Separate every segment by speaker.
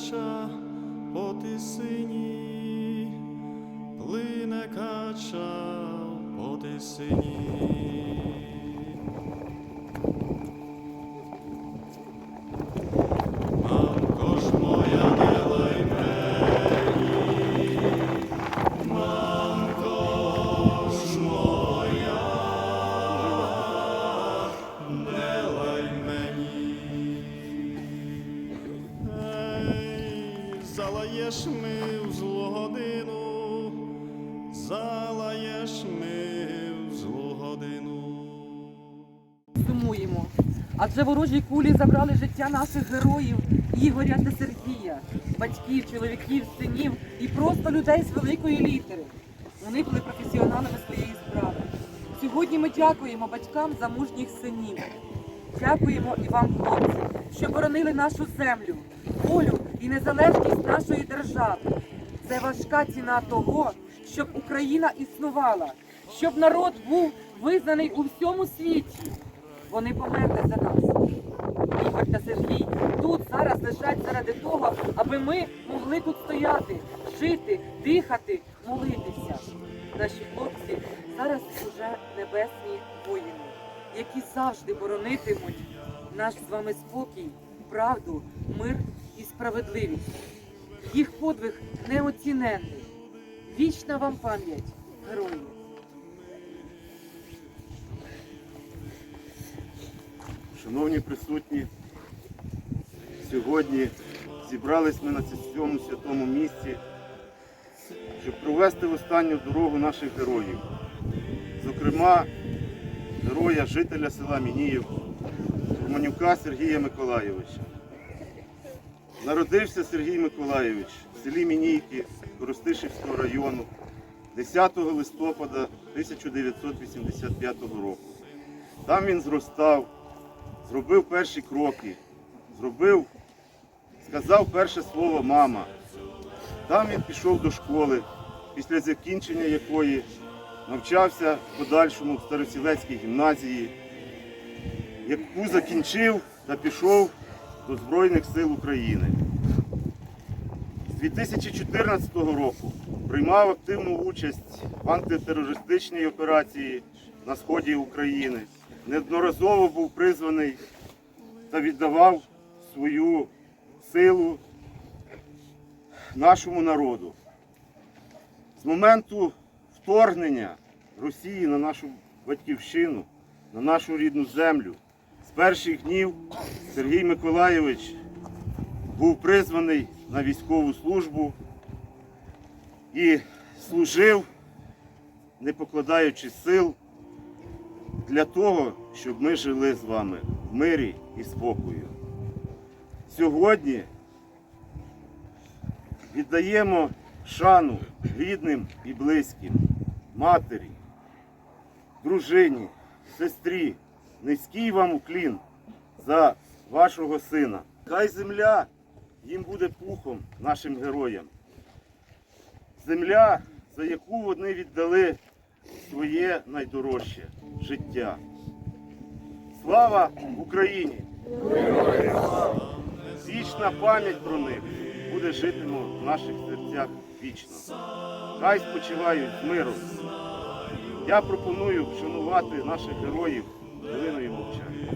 Speaker 1: кача по тисині, плине кача по тисині. Залаєш ми в злу годину, залаєш ми в злу годину.
Speaker 2: сумуємо. Адже ворожі кулі забрали життя наших героїв Ігоря та Сергія, батьків, чоловіків, синів і просто людей з великої літери. Вони були професіоналами своєї справи. Сьогодні ми дякуємо батькам за мужніх синів. Дякуємо і вам, хлопці, що боронили нашу землю, волю і незалежність нашої держави. Це важка ціна того, щоб Україна існувала, щоб народ був визнаний у всьому світі. Вони померли за нас. Ігор та Сергій тут зараз лежать заради того, аби ми могли тут стояти, жити, дихати, молитися. Наші хлопці зараз уже небесні воїни, які завжди боронитимуть наш з вами спокій, правду, мир і справедливість. Їх подвиг неоціненний. Вічна вам пам'ять, герої!
Speaker 3: Шановні присутні, сьогодні зібрались ми на цьому святому місці, щоб провести в останню дорогу наших героїв. Зокрема, героя жителя села Мініїв, Романюка Сергія Миколайовича. Народився Сергій Миколайович в селі Мінійки Коростишівського району 10 листопада 1985 року. Там він зростав, зробив перші кроки, зробив, сказав перше слово мама. Там він пішов до школи, після закінчення якої навчався в подальшому в Старосілецькій гімназії, яку закінчив та пішов до Збройних сил України. З 2014 року приймав активну участь в антитерористичній операції на сході України. Неодноразово був призваний та віддавав свою силу нашому народу. З моменту вторгнення Росії на нашу батьківщину, на нашу рідну землю, з перших днів Сергій Миколайович був призваний на військову службу і служив, не покладаючи сил, для того, щоб ми жили з вами в мирі і спокою. Сьогодні віддаємо шану рідним і близьким, матері, дружині, сестрі, низький вам уклін за вашого сина. Хай земля їм буде пухом нашим героям. Земля, за яку вони віддали своє найдорожче життя. Слава Україні! Вічна пам'ять про них буде житиме в наших серцях вічно. Хай спочивають з миром. Я пропоную вшанувати наших героїв хвилиною мовчання.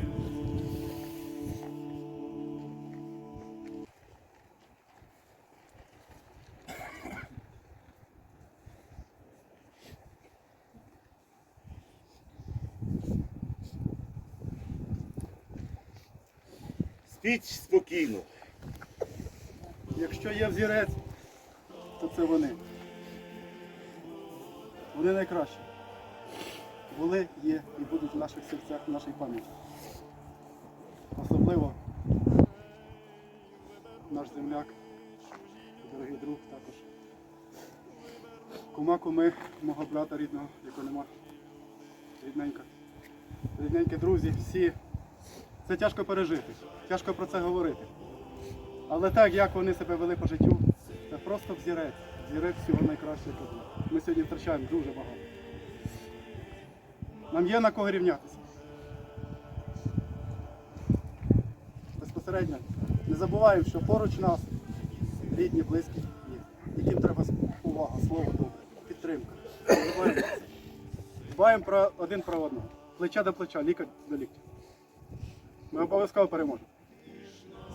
Speaker 3: Спіть спокійно.
Speaker 4: Якщо є взірець, то це вони. Вони найкращі. Були, є і будуть в наших серцях, в нашій пам'яті. Особливо наш земляк, дорогий друг також. Кума куми, мого брата рідного, якого нема. Рідненька. Рідненькі друзі, всі. Це тяжко пережити, тяжко про це говорити. Але так, як вони себе вели по життю, це просто взірець. Взірець всього найкращого. Ми сьогодні втрачаємо дуже багато. Нам є на кого рівнятися. Безпосередньо. Не забуваємо, що поруч нас рідні, близькі, яким треба увага, слово добре, підтримка. Дбаємо про один про одного. Плече до плеча, лікар до ліктя. Ми обов'язково переможемо.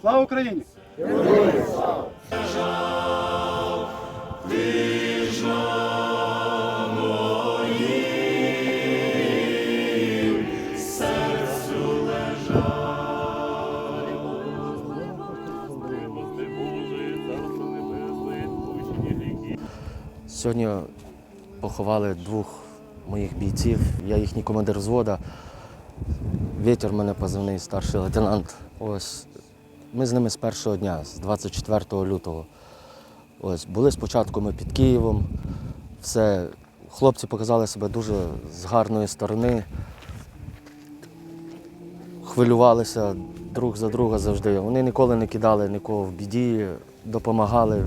Speaker 4: Слава Україні!
Speaker 1: Господи
Speaker 5: Сьогодні поховали двох моїх бійців. Я їхній командир взвода. Вітер мене позивний старший лейтенант. Ось ми з ними з першого дня, з 24 лютого. Ось були спочатку ми під Києвом. Все, хлопці показали себе дуже з гарної сторони. Хвилювалися друг за друга завжди. Вони ніколи не кидали нікого в біді, допомагали.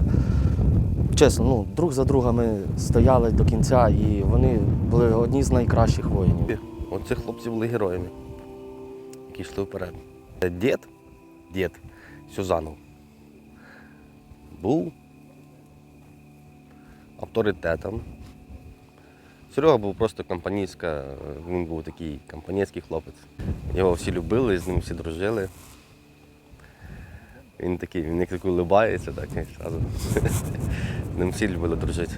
Speaker 5: Чесно, ну, друг за друга ми стояли до кінця, і вони були одні з найкращих воїнів.
Speaker 6: Оці хлопці були героями, які йшли вперед. Дід, дід Сюзанов, був авторитетом. Серега був просто компанійська, він був такий компанійський хлопець. Його всі любили, з ним всі дружили. Він такий, він як такий улибається, так і зразу. Ним всі любили дружити.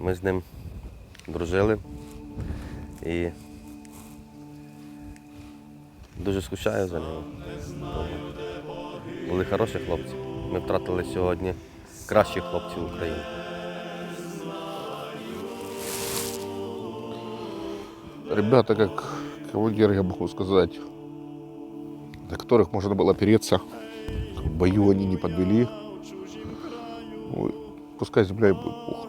Speaker 6: Ми з ним дружили і дуже скучаю за ним. Були хороші хлопці. Ми втратили сьогодні кращих хлопців України.
Speaker 7: Ребята, как кавалер, я могу сказать, на которых можно было опереться. В бою они не подвели. Пускай земля и будет пух.